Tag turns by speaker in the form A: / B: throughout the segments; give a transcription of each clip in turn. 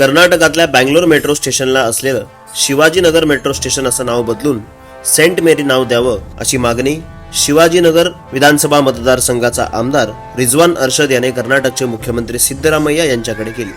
A: कर्नाटकातल्या बँगलोर मेट्रो स्टेशनला असलेलं शिवाजीनगर मेट्रो स्टेशन असं नाव बदलून सेंट मेरी नाव द्यावं अशी मागणी शिवाजीनगर विधानसभा मतदारसंघाचा आमदार रिजवान अर्शद याने कर्नाटकचे मुख्यमंत्री सिद्धरामय्या यांच्याकडे केली.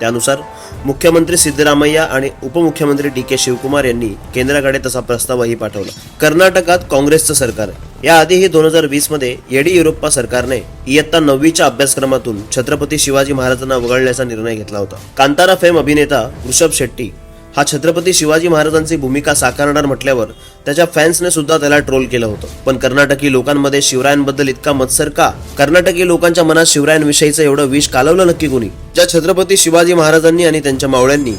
A: त्यानुसार मुख्यमंत्री सिद्धरामय्या आणि उपमुख्यमंत्री डी के शिवकुमार यांनी केंद्राकडे तसा प्रस्तावही पाठवला. कर्नाटकात काँग्रेसचं सरकार आहे. याआधीही दोन हजार वीसमध्ये येडियुरप्पा सरकारने इयत्ता नववीच्या अभ्यासक्रमातून छत्रपती शिवाजी महाराजांना वगळण्याचा निर्णय घेतला होता. कांतारा फेम अभिनेता ऋषभ शेट्टी हा छत्रपती शिवाजी महाराजांची भूमिका साकारणार म्हटल्यावर त्याच्या फॅन्सने सुद्धा त्याला ट्रोल केलं होतं. पण कर्नाटकी लोकांमध्ये शिवरायांबद्दल इतका मत्सर का? कर्नाटकी लोकांच्या मनात शिवरायांविषयीचं एवढं विष कालवलं नक्की कोणी? ज्या छत्रपती शिवाजी महाराजांनी आणि त्यांच्या मावळ्यांनी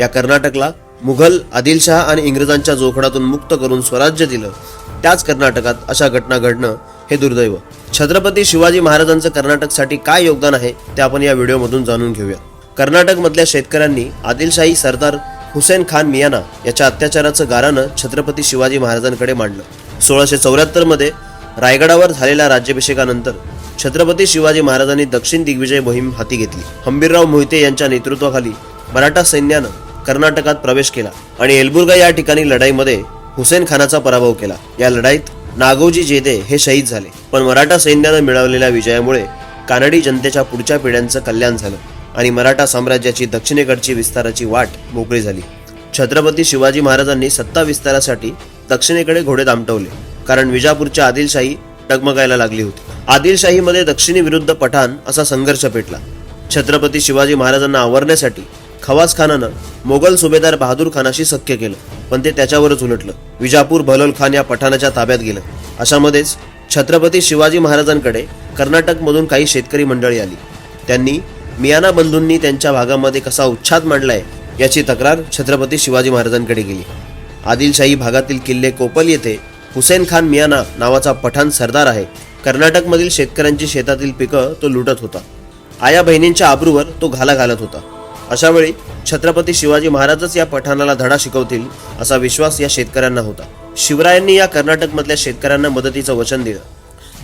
A: या कर्नाटकला मुघल आदिलशहा आणि इंग्रजांच्या जोखडातून मुक्त करून स्वराज्य दिलं त्याच कर्नाटकात अशा घटना घडणं हे दुर्दैव. छत्रपती शिवाजी महाराजांचं कर्नाटकसाठी काय योगदान आहे ते आपण या व्हिडिओमधून जाणून घेऊया. कर्नाटकमधल्या शेतकऱ्यांनी आदिलशाही सरदार हुसेन खान मियाना याच्या अत्याचाराचं गारानं छत्रपती शिवाजी महाराजांकडे मांडलं. सोळाशे चौऱ्याहत्तरमध्ये रायगडावर झालेल्या राज्याभिषेकानंतर छत्रपती शिवाजी महाराजांनी दक्षिण दिग्विजय मोहीम हाती घेतली. हंबीरराव मोहिते यांच्या नेतृत्वाखाली मराठा सैन्यानं कर्नाटकात प्रवेश केला आणि एलबुर्गा या ठिकाणी लढाईमध्ये हुसेन खानाचा पराभव केला. या लढाईत नागोजी जेदे हे शहीद झाले. पण मराठा सैन्यानं मिळवलेल्या विजयामुळे कानडी जनतेच्या पुढच्या पिढ्यांचं कल्याण झालं आणि मराठा साम्राज्याची दक्षिणेकडची विस्ताराची वाट मोकळी झाली. छत्रपती शिवाजी महाराजांनी सत्ता विस्तारासाठी दक्षिणेकडे घोडे दामटवले कारण विजापूरच्या आदिलशाही टगमगायला लागली होती. आदिलशाहीमध्ये दक्षिणी विरुद्ध पठाण असा संघर्ष पेटला. छत्रपती शिवाजी महाराजांना आवरण्यासाठी खवाज खानानं मोगल सुभेदार बहादूर खानाशी सख्य केलं पण ते त्याच्यावरच उलटलं. विजापूर भलोल खान या पठाणाच्या ताब्यात गेलं. अशामध्येच छत्रपती शिवाजी महाराजांकडे कर्नाटकमधून काही शेतकरी मंडळी आली. त्यांनी मियाना बंधूंनी त्यांच्या भागामध्ये कसा उच्छाद मांडलाय याची तक्रार छत्रपती शिवाजी महाराजांकडे गेली. आदिलशाही भागातील किल्ले कोपल येथे हुसेन खान मियाना नावाचा पठाण सरदार आहे. कर्नाटकमधील शेतकऱ्यांची शेतातील पिकं तो लुटत होता. आया बहिणींच्या आबरूवर तो घाला घालत होता. अशा वेळी छत्रपती शिवाजी महाराजच या पठाणाला धडा शिकवतील असा विश्वास या शेतकऱ्यांना होता. शिवरायांनी या कर्नाटकमधल्या शेतकऱ्यांना मदतीचं वचन दिलं.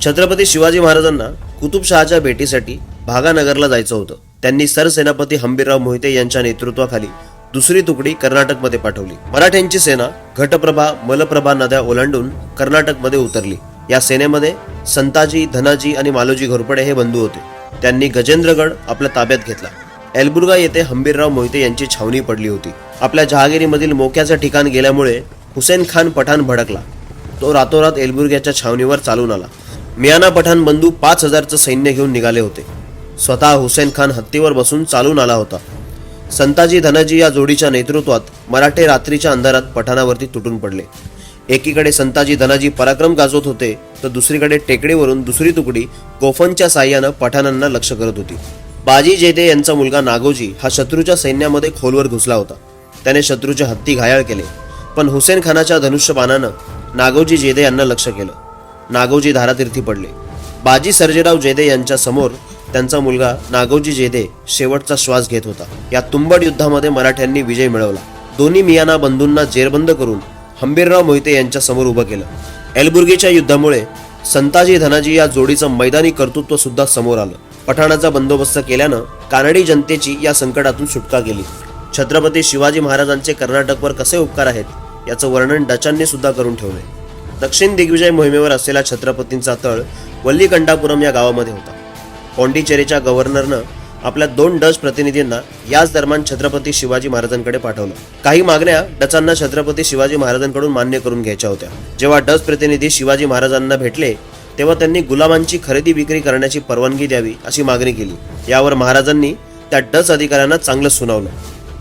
A: छत्रपती शिवाजी महाराजांना कुतुबशहाच्या भेटीसाठी भागानगरला जायचं होतं. त्यांनी सरसेनापती हंबीरराव मोहिते यांच्या नेतृत्वाखाली दुसरी तुकडी कर्नाटकमध्ये पाठवली. मराठ्यांची सेना घटप्रभा मलप्रभा नद्या ओलांडून कर्नाटकमध्ये उतरली. या सेनेमध्ये संताजी धनाजी आणि मालोजी घोरपडे हे बंधू होते. त्यांनी गजेंद्रगड आपल्या ताब्यात घेतला. एलबुर्गा येथे हंबीरराव मोहिते यांची छावणी पडली होती. आपल्या जहागिरीमधील मोक्याचं ठिकाण गेल्यामुळे हुसेन खान पठाण भडकला. तो रातोरात एलबुर्ग्याच्या छावणीवर चालून आला. मियाना पठाण बंधू पाच हजारचं सैन्य घेऊन निघाले होते. स्वतः हुसेन खान हत्तीवर बसून चालून आला होता. संताजी धनाजी या जोडीच्या नेतृत्वात मराठे रात्रीच्या अंधारात पठाणावरती तुटून पडले. एकीकडे संताजी धनाजी पराक्रम गाजवत होते तर दुसरीकडे टेकडीवरून दुसरी तुकडी गोफनच्या साह्यानं पठाणांना लक्ष करत होती. बाजी जेदे यांचा मुलगा नागोजी हा शत्रूच्या सैन्यामध्ये खोलवर घुसला होता. त्याने शत्रूचे हत्ती घायाळ केले. पण हुसेन खानाच्या धनुष्यबाणानं नागोजी जेदे यांना लक्ष केलं. नागोजी धारातीर्थी पडले. बाजी सर्जेराव जेदे यांच्या समोर त्यांचा मुलगा नागोजी जेदे शेवटचा श्वास घेत होता. या तुंबड युद्धामध्ये मराठ्यांनी विजय मिळवला. दोन्ही मियाना बंधूंना जेरबंद करून हंबीरराव मोहिते यांच्या समोर उभं केलं. एलबुर्गीच्या युद्धामुळे संताजी धनाजी या जोडीचं मैदानी कर्तृत्व सुद्धा समोर आलं. पठाणाचा बंदोबस्त केल्यानं कानडी जनतेची या संकटातून सुटका केली. छत्रपती शिवाजी महाराजांचे कर्नाटकवर कसे उपकार आहेत याचं वर्णन डचांनी सुद्धा करून ठेवले दक्षिण दिग्विजय मोहिमेवर असलेला छत्रपतींचा तळ वल्लीकंडापुरम या गावामध्ये होता. पॉंडिचेरीच्या गव्हर्नरनं आपल्या दोन डच प्रतिनिधींना याच दरम्यान छत्रपती शिवाजी महाराजांकडे पाठवलं. काही मागण्या डचांना छत्रपती शिवाजी महाराजांकडून मान्य करून घ्यायच्या होत्या. जेव्हा डच प्रतिनिधी शिवाजी महाराजांना भेटले तेव्हा त्यांनी गुलामांची खरेदी विक्री करण्याची परवानगी द्यावी अशी मागणी केली. यावर महाराजांनी त्या डच अधिकाऱ्यांना चांगलं सुनावलं.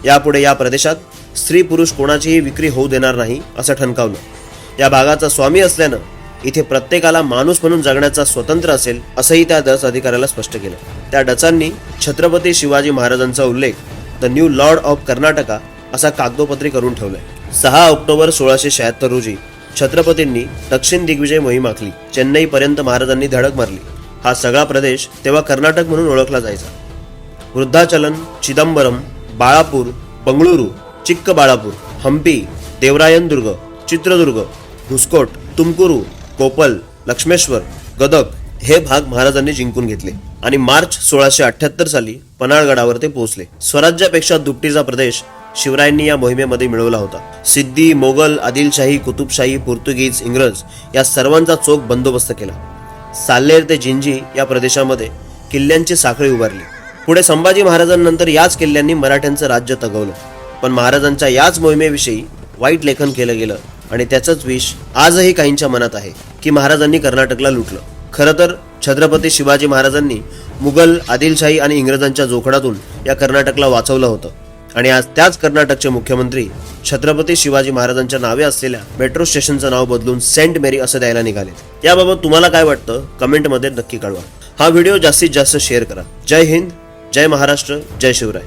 A: यापुढे या प्रदेशात स्त्री पुरुष कोणाचीही विक्री होऊ देणार नाही असं ठणकावलं. या भागाचा स्वामी असल्यानं इथे प्रत्येकाला माणूस म्हणून जगण्याचा स्वतंत्र असेल असंही त्या डच अधिकाऱ्याला स्पष्ट केलं. त्या डचांनी छत्रपती शिवाजी महाराजांचा उल्लेख the new lord of Karnataka असा कागदोपत्री करून ठेवलाय. सहा ऑक्टोबर सोळाशे शहात्तर रोजी छत्रपतींनी दक्षिण दिग्विजय मोहीम आखली. चेन्नईपर्यंत महाराजांनी धडक मारली. हा सगळा प्रदेश तेव्हा कर्नाटक म्हणून ओळखला जायचा. वृद्धाचलन चिदंबरम बाळापूर बंगळुरू चिक्कबाळापूर हम्पी देवरायनदुर्ग चित्रदुर्ग घुसकोट तुमकुरू कोपल लक्ष्मेश्वर गदक हे भाग महाराजांनी जिंकून घेतले आणि मार्च सोळाशे अठ्याहत्तर साली पन्हाळगडावर ते पोहोचले. स्वराज्यापेक्षा दुपटीचा प्रदेश शिवरायांनी या मोहिमेमध्ये मिळवला होता. सिद्धी मोगल आदिलशाही कुतुबशाही पोर्तुगीज इंग्रज या सर्वांचा चोख बंदोबस्त केला. साल्लेर ते जिंजी या प्रदेशामध्ये किल्ल्यांची साखळी उभारली. पुढे संभाजी महाराजांनंतर याच किल्ल्यांनी मराठ्यांचं राज्य तगवलं. पण महाराजांच्या याच मोहिमेविषयी वाईट लेखन केलं गेलं आणि त्याचंच विष आजही काहींच्या मनात आहे की महाराजांनी कर्नाटकला लुटलं. खरं तर छत्रपती शिवाजी महाराजांनी मुघल आदिलशाही आणि इंग्रजांच्या जोखडातून या कर्नाटकला वाचवलं होतं. आणि आज त्याच कर्नाटकचे मुख्यमंत्री छत्रपती शिवाजी महाराजांच्या नावे असलेल्या मेट्रो स्टेशनचं नाव बदलून सेंट मेरी असं द्यायला निघाले याबाबत तुम्हाला काय वाटतं? कमेंटमध्ये नक्की कळवा. हा व्हिडिओ जास्तीत जास्त शेअर करा. जय हिंद जय महाराष्ट्र जय शिवराय.